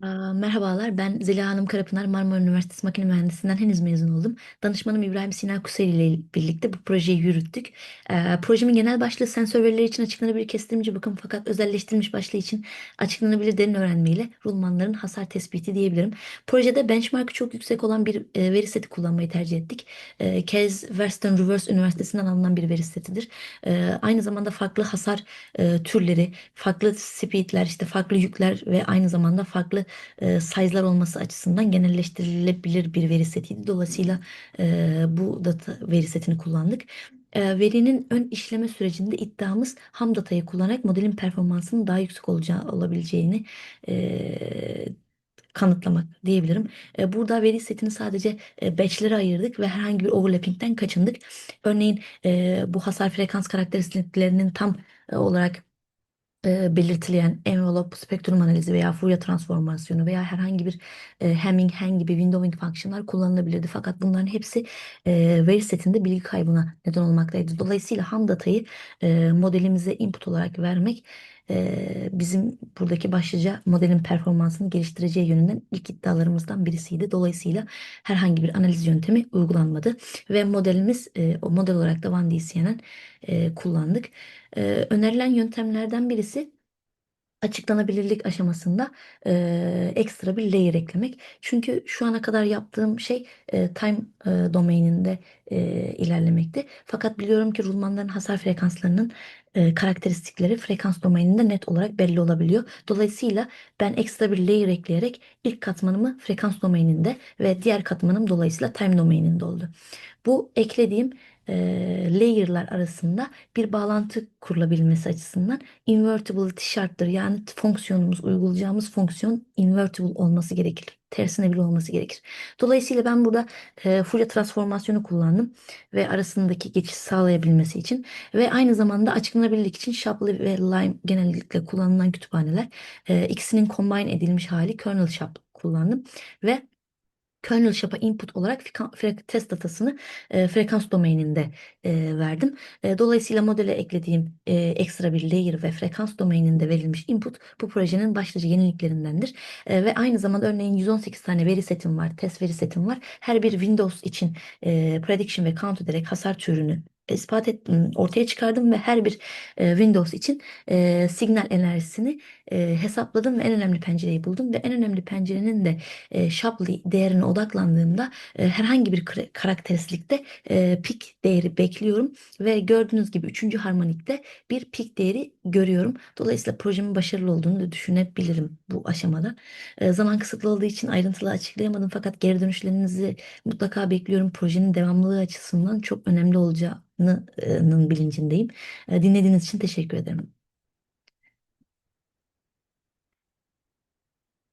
Merhabalar, ben Zeliha Hanım Karapınar, Marmara Üniversitesi Makine Mühendisliğinden henüz mezun oldum. Danışmanım İbrahim Sina Kuseri ile birlikte bu projeyi yürüttük. Ee, projemin genel başlığı sensör verileri için açıklanabilir kestirimci bakım fakat özelleştirilmiş başlığı için açıklanabilir derin öğrenmeyle rulmanların hasar tespiti diyebilirim. Projede benchmark'ı çok yüksek olan bir e, veri seti kullanmayı tercih ettik. E, Case Western Reverse Üniversitesi'nden alınan bir veri setidir. E, aynı zamanda farklı hasar e, türleri, farklı speedler, işte farklı yükler ve aynı zamanda farklı e, size'lar olması açısından genelleştirilebilir bir veri setiydi. Dolayısıyla e, bu data veri setini kullandık. E, verinin ön işleme sürecinde iddiamız ham datayı kullanarak modelin performansının daha yüksek olacağı olabileceğini e, kanıtlamak diyebilirim. E, burada veri setini sadece e, batch'lere ayırdık ve herhangi bir overlapping'den kaçındık. Örneğin e, bu hasar frekans karakteristiklerinin tam olarak e, belirtilen envelope spektrum analizi veya Fourier transformasyonu veya herhangi bir e, Hamming, Hang gibi windowing fonksiyonlar kullanılabilirdi. Fakat bunların hepsi e, veri setinde bilgi kaybına neden olmaktaydı. Dolayısıyla ham datayı e, modelimize input olarak vermek e, bizim buradaki başlıca modelin performansını geliştireceği yönünden ilk iddialarımızdan birisiydi. Dolayısıyla herhangi bir analiz yöntemi uygulanmadı ve modelimiz e, o model olarak da Van CNN e, kullandık. Ee, önerilen yöntemlerden birisi açıklanabilirlik aşamasında e, ekstra bir layer eklemek. Çünkü şu ana kadar yaptığım şey e, time e, domaininde e, ilerlemekti. Fakat biliyorum ki rulmanların hasar frekanslarının e, karakteristikleri frekans domaininde net olarak belli olabiliyor. Dolayısıyla ben ekstra bir layer ekleyerek ilk katmanımı frekans domaininde ve diğer katmanım dolayısıyla time domaininde oldu. Bu eklediğim e, layer'lar arasında bir bağlantı kurulabilmesi açısından invertibility şarttır. Yani fonksiyonumuz, uygulayacağımız fonksiyon invertible olması gerekir. Tersine bile olması gerekir. Dolayısıyla ben burada e, Fourier transformasyonu kullandım ve arasındaki geçiş sağlayabilmesi için ve aynı zamanda açıklanabilirlik için Shapley ve Lime genellikle kullanılan kütüphaneler. E, ikisinin combine edilmiş hali kernel Shap kullandım ve kernel shap'a input olarak test datasını e, frekans domaininde e, verdim. E, dolayısıyla modele eklediğim e, ekstra bir layer ve frekans domaininde verilmiş input bu projenin başlıca yeniliklerindendir. E, ve aynı zamanda örneğin 118 tane veri setim var, test veri setim var. Her bir Windows için e, prediction ve count ederek hasar türünü ispat ettim, ortaya çıkardım ve her bir e, Windows için e, signal enerjisini e, hesapladım ve en önemli pencereyi buldum ve en önemli pencerenin de e, Shapley değerine odaklandığımda e, herhangi bir kara- karakteristikte e, pik değeri bekliyorum ve gördüğünüz gibi üçüncü harmonikte bir pik değeri görüyorum. Dolayısıyla projemin başarılı olduğunu da düşünebilirim bu aşamada. E, zaman kısıtlı olduğu için ayrıntılı açıklayamadım fakat geri dönüşlerinizi mutlaka bekliyorum. Projenin devamlılığı açısından çok önemli olacağının bilincindeyim. E, dinlediğiniz için teşekkür ederim.